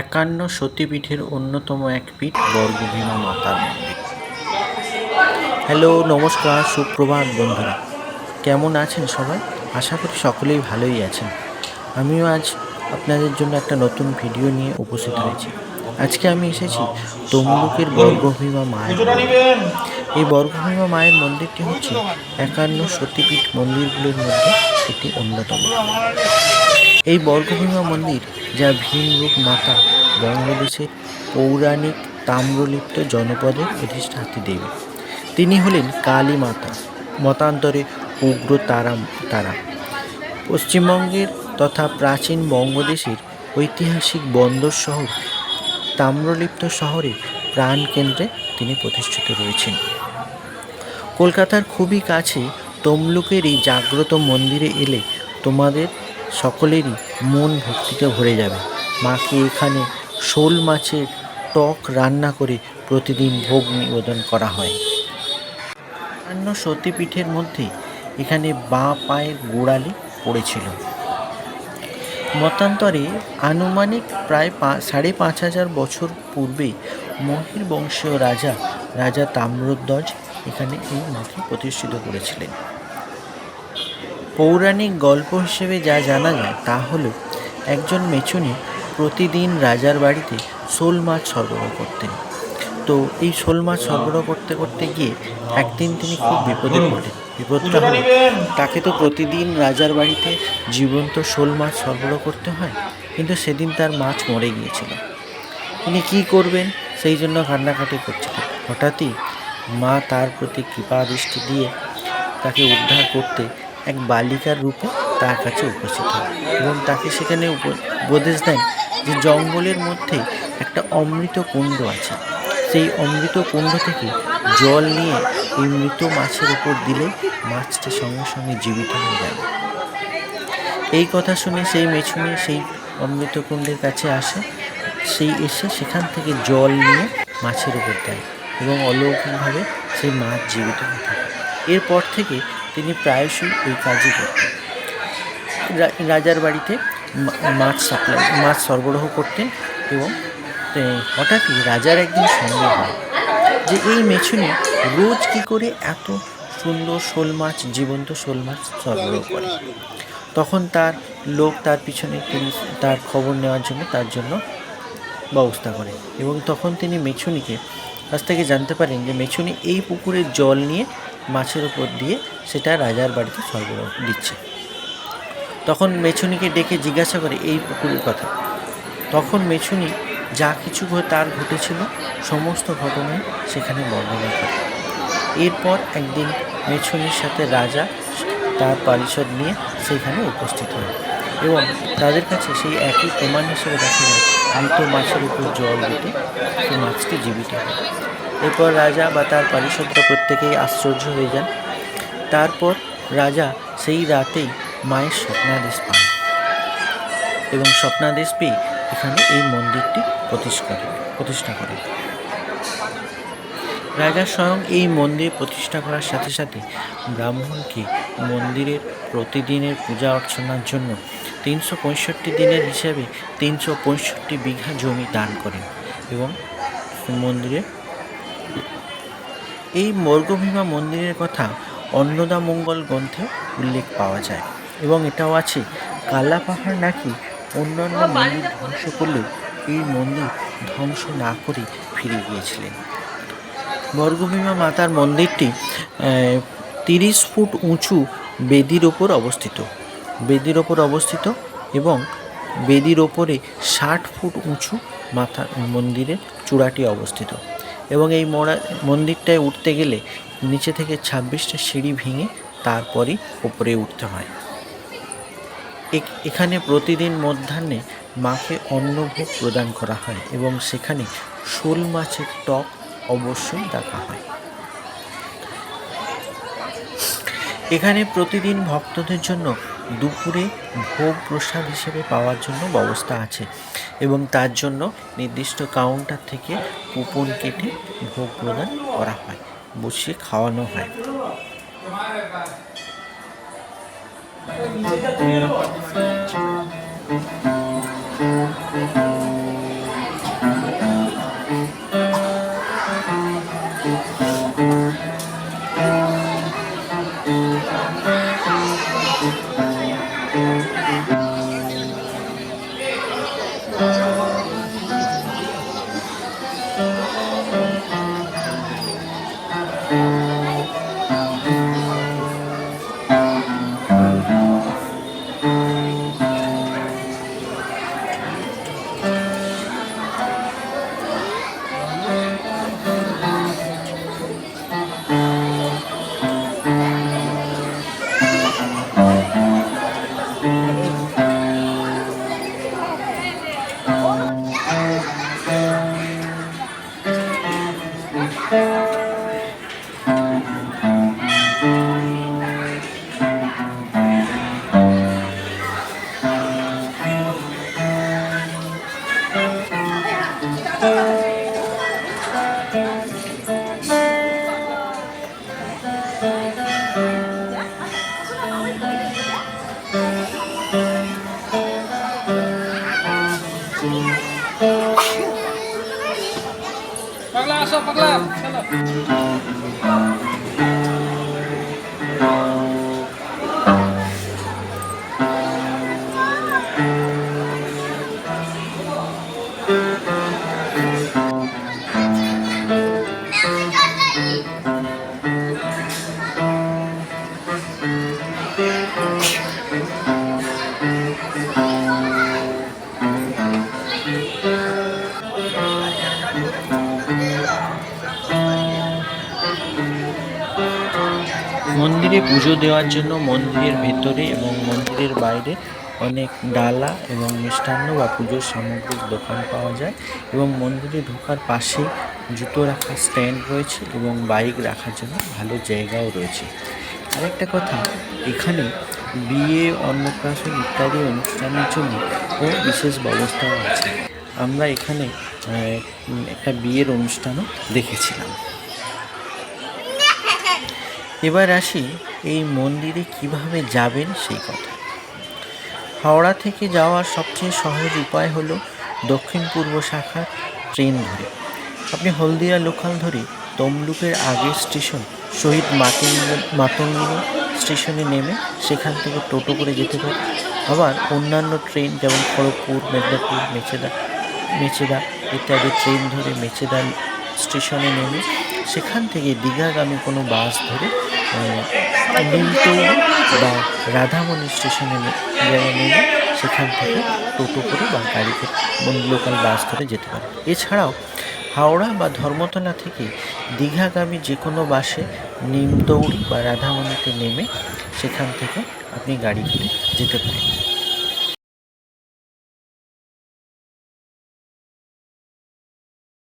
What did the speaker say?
একান্ন সতীপীঠের অন্যতম এক পীঠ বর্গভীমা মাতার মন্দির। হ্যালো, নমস্কার, সুপ্রভাত বন্ধুরা। কেমন আছেন সবাই? আশা করি সকলেই ভালোই আছেন। আমিও আজ আপনাদের জন্য একটা নতুন ভিডিও নিয়ে উপস্থিত হয়েছি। আজকে আমি এসেছি তমলুকের বর্গভীমা মায়ের। এই বর্গভীমা মায়ের মন্দিরটি হচ্ছে একান্ন সতীপীঠ মন্দিরগুলোর মধ্যে একটি অন্যতম। এই বর্গভীমা মন্দির যা ভীমরূপ মাতা বঙ্গদেশের পৌরাণিক তাম্রলিপ্ত জনপদের অধিষ্ঠাত্রী দেবী। তিনি হলেন কালী মাতা, মতান্তরে উগ্র তারা তারা। পশ্চিমবঙ্গের তথা প্রাচীন বঙ্গদেশের ঐতিহাসিক বন্দর শহর তাম্রলিপ্ত শহরে প্রাণকেন্দ্রে তিনি প্রতিষ্ঠিত রয়েছেন। কলকাতার খুবই কাছে তমলুকের এই জাগ্রত মন্দিরে এলে তোমাদের সকলেরই মন ভক্তিতে ভরে যাবে। মাকে এখানে শোল মাছের টক রান্না করে প্রতিদিন ভোগ নিবেদন করা হয়। অন্যান্য সতীপীঠের মধ্যে এখানে বাঁ পায়ের গোড়ালি পড়েছিল। মতান্তরে আনুমানিক প্রায় সাড়ে পাঁচ হাজার বছর পূর্বে মহির বংশীয় রাজা রাজা তাম্রধ্বজ এখানে এই মাকে প্রতিষ্ঠিত করেছিলেন। পৌরাণিক গল্প হিসেবে যা জানা যায় তা হলো, একজন মেছুনি প্রতিদিন রাজার বাড়িতে শোল মাছ সরবরাহ করতেন। তো এই শোল মাছ সরবরাহ করতে করতে গিয়ে একদিন তিনি খুব বিপদে পড়লেন। বিপদটা হলো, তাকে তো প্রতিদিন রাজার বাড়িতে জীবন্ত শোল মাছ সরবরাহ করতে হয়, কিন্তু সেদিন তার মাছ মরে গিয়েছিল। তিনি কি করবেন? সেই জন্য কান্নাকাটি করছিলেন হঠাৎই মা তার প্রতি কৃপা দৃষ্টি দিয়ে তাকে উদ্ধার করতে এক বালিকার রূপে তার কাছে উপস্থিত হয় এবং তাকে সেখানে উপ- উপদেশ দেন যে জঙ্গলের মধ্যে একটা অমৃত কুণ্ড আছে। সেই অমৃত কুণ্ড থেকে জল নিয়ে এই মৃত মাছের উপর দিলে মাছটা সঙ্গে সঙ্গে জীবিত হয়ে যাবে এই কথা শুনে সেই মেছুনি সেই অমৃত কুণ্ডের কাছে আসে। সেই এসে সেখান থেকে জল নিয়ে মাছের উপর দেয় এবং অলৌকিকভাবে সেই মাছ জীবিত হয়ে থাকে। এরপর থেকে তিনি প্রায়শই এই কাজই করতেন। রাজার বাড়িতে মাছ সাপ্লাই মাছ সরবরাহ করতেন এবং হঠাৎই রাজার একদিন সন্দেহ হয় যে এই মেছুনি রোজ কি করে এত সুন্দর শোল মাছ, জীবন্ত শোল মাছ সরবরাহ করে। তখন তার লোক তার পিছনে তিনি তার খবর নেওয়ার জন্য, তার জন্য ব্যবস্থা করে এবং তখন তিনি মেছুনিকে কাছ থেকে জানতে পারেন যে মেছুনি এই পুকুরের জল নিয়ে মাছের উপর দিয়ে সেটা রাজার বাড়িতে সরবরাহ দিচ্ছে। তখন মেছুনিকে ডেকে জিজ্ঞাসা করে, এই পুকুরের কথা। তখন মেছুনি যা কিছু তার ঘটেছিল, সমস্ত ঘটনাই সেখানে বর্ণনা করে। এরপর একদিন মেছুনির সাথে রাজা তার পারিষদ নিয়ে সেখানে উপস্থিত হয় এবং তাদের কাছে সেই একই প্রমাণ হিসেবে দেখা যায় মৃত মাছের উপর জল দিতে সেই মাছটি জীবিত হয়। এরপর রাজা বা তার পারিষদরা প্রত্যেকেই আশ্চর্য হয়ে যান। তারপর রাজা সেই রাতেই মায়ের স্বপ্নাদেশ পান এবং স্বপ্নাদেশ পেয়ে এখানে এই মন্দিরটি প্রতিষ্ঠা করে প্রতিষ্ঠা করে রাজা স্বয়ং এই মন্দির প্রতিষ্ঠা করার সাথে সাথে ব্রাহ্মণকে মন্দিরের প্রতিদিনের পূজা অর্চনার জন্য তিনশো পঁয়ষট্টি দিনের হিসাবে তিনশো পঁয়ষট্টি বিঘা জমি দান করেন এবং মন্দিরে এই মর্গভীমা মন্দিরের কথা অন্নদা মঙ্গল গ্রন্থে উল্লেখ পাওয়া যায় এবং এটাও আছে, কালা পাহাড় নাকি অন্যান্য মন্দির ধ্বংস করলেও এই মন্দির ধ্বংস না করে ফিরে গিয়েছিলেন। বর্গভীমা মাতার মন্দিরটি তিরিশ ফুট উঁচু বেদির ওপর অবস্থিত। বেদির ওপর অবস্থিত এবং বেদির ওপরে ষাট ফুট উঁচু মাথা, মন্দিরের চূড়াটি অবস্থিত। এবং এই মোড়া মন্দিরটায় উঠতে গেলে নিচে থেকে ছাব্বিশটা সিঁড়ি ভেঙে তারপরই ওপরে উঠতে হয়। এখানে প্রতিদিন মধ্যাহ্নে মাকে অন্নভোগ প্রদান করা হয় এবং সেখানে শোল মাছের টক অবশ্যই রাখা হয়। এখানে প্রতিদিন ভক্তদের জন্য দুপুরে ভোগ প্রসাদ হিসেবে পাওয়ার জন্য ব্যবস্থা আছে এবং তার জন্য নির্দিষ্ট কাউন্টার থেকে কুপন কেটে ভোগ প্রদান করা হয়, বসিয়ে খাওয়ানো হয়। পাগলা Paglasa, paglap. Salap. মন্দিরে পুজো দেওয়ার জন্য মন্দিরের ভেতরে এবং মন্দিরের বাইরে অনেক ডালা এবং মিষ্টান্ন বা পুজোর সামগ্রিক দোকান পাওয়া যায় এবং মন্দিরে ঢোকার পাশে জুতো রাখার স্ট্যান্ড রয়েছে এবং বাইক রাখার জন্য ভালো জায়গাও রয়েছে। আরেকটা কথা, এখানে বিয়ে, অন্নপ্রাশন ইত্যাদি অনুষ্ঠানের জন্য ও বিশেষ ব্যবস্থাও আছে। আমরা এখানে একটা বিয়ের অনুষ্ঠানও দেখেছিলাম। এবার আসি এই মন্দিরে কীভাবে যাবেন সেই কথা। হাওড়া থেকে যাওয়ার সবচেয়ে সহজ উপায় হলো দক্ষিণ পূর্ব শাখার ট্রেন ধরে। আপনি হলদিয়া লোকাল ধরে তমলুকের আগের স্টেশন, শহীদ মাতঙ্গ মাতঙ্গিনী স্টেশনে নেমে সেখান থেকে টোটো করে যেতে পারেন। আবার অন্যান্য ট্রেন যেমন খড়গপুর, মেদিনীপুর, মেচেদা মেচেদা ইত্যাদি ট্রেন ধরে মেচেদা স্টেশনে নেমে সেখান থেকে দীঘাগামী কোনো বাস ধরে বা রাধামণি স্টেশনে নেমে সেখান থেকে টোটো করে বা গাড়িতে লোকাল বাস ধরে যেতে পারেন এছাড়াও হাওড়া বা ধর্মতলা থেকে দীঘাগামী যে কোনো বাসে নিমদৌড়ি বা রাধামণিতে নেমে সেখান থেকে আপনি গাড়ি করে যেতে পারেন।